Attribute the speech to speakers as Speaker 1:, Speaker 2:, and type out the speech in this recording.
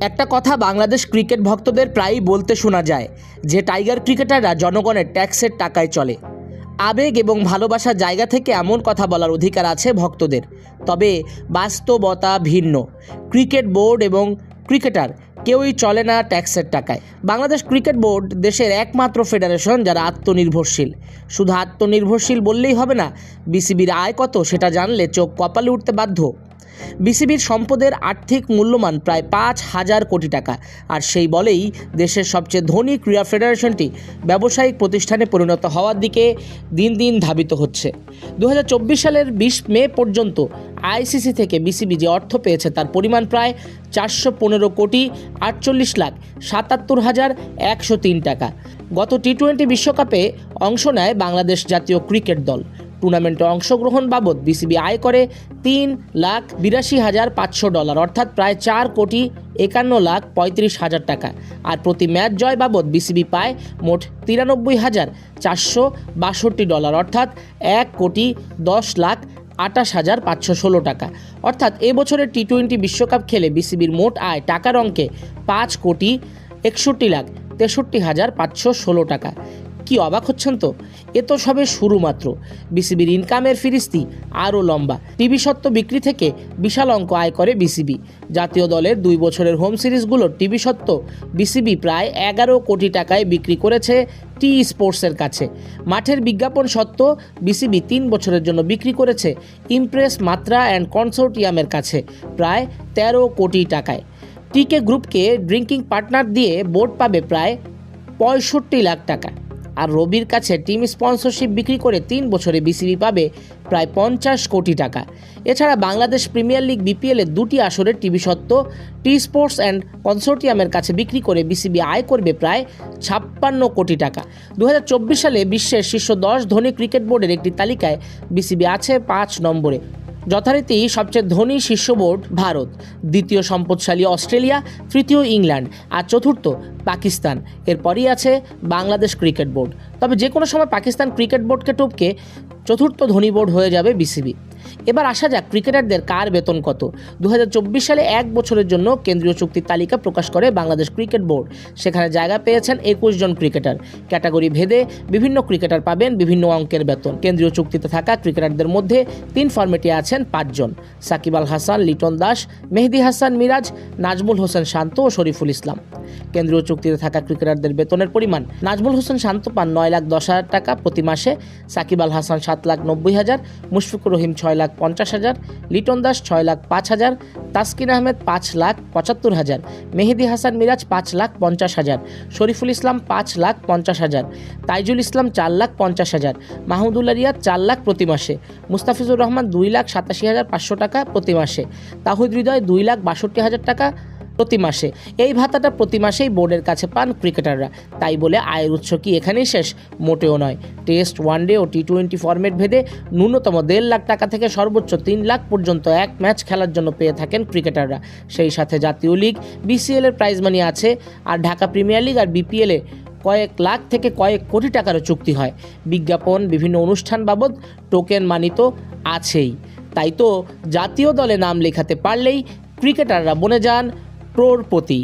Speaker 1: একটা কথা বাংলাদেশ ক্রিকেট ভক্তদের প্রায়ই বলতে শোনা যায় যে টাইগার ক্রিকেটাররা জনগণের ট্যাক্সের টাকায় চলে। আবেগ এবং ভালোবাসার জায়গা থেকে এমন কথা বলার অধিকার আছে ভক্তদের। তবে বাস্তবতা ভিন্ন। ক্রিকেট বোর্ড এবং ক্রিকেটার কেউই চলে না ট্যাক্সের টাকায়। বাংলাদেশ ক্রিকেট বোর্ড দেশের একমাত্র ফেডারেশন যারা আত্মনির্ভরশীল। শুধু আত্মনির্ভরশীল বললেই হবে না, বিসিবির আয় কত সেটা জানলে চোখ কপালে উঠতে বাধ্য। বিসিবির সম্পদের আর্থিক মূল্যমান প্রায় পাঁচ হাজার কোটি টাকা। আর সেই বলেই দেশের সবচেয়ে ধনী ক্রীড়া ফেডারেশনটি ব্যবসায়িক প্রতিষ্ঠানে পরিণত হওয়ার দিকে দিন দিন ধাবিত হচ্ছে। দু হাজার চব্বিশ সালের বিশ মে পর্যন্ত আইসিসি থেকে বিসিবি যে অর্থ পেয়েছে তার পরিমাণ প্রায় চারশো পনেরো কোটি আটচল্লিশ লাখ সাতাত্তর হাজার একশো তিন টাকা। গত টি টোয়েন্টি বিশ্বকাপে অংশ নেয় বাংলাদেশ জাতীয় ক্রিকেট দল। টুর্নামেন্টে অংশগ্রহণ বাবদ বিসিবি আয় করে তিন লাখ বিরাশি হাজার পাঁচশো ডলার, অর্থাৎ প্রায় চার কোটি একান্ন লাখ পঁয়ত্রিশ হাজার টাকা। আর প্রতি ম্যাচ জয় বাবদ বিসিবি পায় মোট তিরানব্বই হাজার চারশো বাষট্টি ডলার, অর্থাৎ এক কোটি দশ লাখ আটাশ হাজার পাঁচশো ষোলো টাকা। অর্থাৎ এবছরের টি টোয়েন্টি বিশ্বকাপ খেলে বিসিবির মোট আয় টাকার অঙ্কে পাঁচ কোটি একষট্টি লাখ তেষট্টি হাজার পাঁচশো ষোলো টাকা। কি অবাক হচ্ছেন তো? এ তো সবে শুরু মাত্র। বিসিবির ইনকামের ফিরিস্তি আরও লম্বা। টিভি সত্ত্ব বিক্রি থেকে বিশাল অঙ্ক আয় করে বিসিবি। জাতীয় দলের দুই বছরের হোম সিরিজগুলোর টিভি সত্ত্ব বিসিবি প্রায় এগারো কোটি টাকায় বিক্রি করেছে টি স্পোর্টসের কাছে। মাঠের বিজ্ঞাপন সত্ত্বেও বিসিবি তিন বছরের জন্য বিক্রি করেছে ইমপ্রেস, মাত্রা অ্যান্ড কনসোর্টিয়ামের কাছে প্রায় তেরো কোটি টাকায়। টিকে গ্রুপকে ড্রিঙ্কিং পার্টনার দিয়ে বোর্ড পাবে প্রায় পঁয়ষট্টি লাখ টাকা। আর রবির কাছে টিম স্পন্সরশিপ বিক্রি করে তিন বছরে বিসিবি পাবে প্রায় পঞ্চাশ কোটি টাকা। এছাড়া বাংলাদেশ প্রিমিয়ার লিগ বিপিএলের দুটি আসরের টিভি সত্ত্ব, টি স্পোর্টস অ্যান্ড কনসোর্টিয়ামের কাছে বিক্রি করে বিসিবি আয় করবে প্রায় ছাপ্পান্ন কোটি টাকা। দু হাজার চব্বিশ সালে বিশ্বের শীর্ষ দশ ধনী ক্রিকেট বোর্ডের একটি তালিকায় বিসিবি আছে পাঁচ নম্বরে। যথারীতি সবচেয়ে ধনী শীর্ষ বোর্ড ভারত, দ্বিতীয় সম্পদশালী অস্ট্রেলিয়া, তৃতীয় ইংল্যান্ড আর চতুর্থ পাকিস্তান। এরপরই আছে বাংলাদেশ ক্রিকেট বোর্ড। তবে যে কোনো সময় পাকিস্তান ক্রিকেট বোর্ডকে টপকে চতুর্থ ধনী বোর্ড হয়ে যাবে বিসিবি। এবার আসা যাক, ক্রিকেটারদের কার বেতন কত? দু হাজার চব্বিশ সালে এক বছরের জন্য কেন্দ্রীয় চুক্তির তালিকা প্রকাশ করে বাংলাদেশ ক্রিকেট বোর্ড। সেখানে জায়গা পেয়েছেন একুশ জন ক্রিকেটার। ক্যাটাগরি ভেদে বিভিন্ন ক্রিকেটার পাবেন বিভিন্ন অঙ্কের বেতন। কেন্দ্রীয় চুক্তিতে থাকা ক্রিকেটারদের মধ্যে তিন ফর্মেটে আছেন পাঁচজন সাকিব আল হাসান, লিটন দাস, মেহেদি হাসান মিরাজ, নাজমুল হোসেন শান্ত ও শরীফুল ইসলাম। কেন্দ্রীয় চুক্তিতে থাকা ক্রিকেটারদের বেতনের পরিমাণ নাজমুল হোসেন শান্ত পান নয় লাখ দশ হাজার টাকা প্রতি মাসে, সাকিব আল হাসান সাত লাখ নব্বই হাজার, মুশফিকুর রহিম ছয় লাখ পঞ্চাশ হাজার, লিটন দাস ছয় লাখ পাঁচ হাজার, তাসকিন আহমেদ পাঁচ লাখ পঁচাত্তর হাজার, মেহেদি হাসান মিরাজ পাঁচ লাখ পঞ্চাশ হাজার, শরীফুল ইসলাম পাঁচ লাখ পঞ্চাশ হাজার, তাইজুল ইসলাম চার লাখ পঞ্চাশ হাজার মাহমুদুল্লা রিয়াদ চার লাখ প্রতি মাসে, মুস্তাফিজুর রহমান দুই লাখ সাতাশি হাজার পাঁচশো টাকা প্রতি মাসে, তাহিদ হৃদয় দুই লাখ বাষট্টি হাজার টাকা প্রতি মাসে। এই ভাতাটা প্রতি মাসেই বোর্ডের কাছে পান ক্রিকেটাররা। তাই বলে আয়ের উৎস কি এখানেই শেষ? মোটেও নয়। টেস্ট ওয়ানডে ও টি টোয়েন্টি ফরম্যাট ভেদে ন্যূনতম দেড় লাখ টাকা থেকে সর্বোচ্চ তিন লাখ পর্যন্ত এক ম্যাচ খেলার জন্য পেয়ে থাকেন ক্রিকেটাররা। সেই সাথে জাতীয় লিগ বিসিএলের প্রাইজ মানি আছে আর ঢাকা প্রিমিয়ার লিগ আর বিপিএলে কয়েক লাখ থেকে কয়েক কোটি টাকারও চুক্তি হয়। বিজ্ঞাপন, বিভিন্ন অনুষ্ঠান বাবদ টোকেন মানি তো আছেই। তাই তো জাতীয় দলে নাম লেখাতে পারলেই ক্রিকেটাররা বনে যান ক্রোরপতি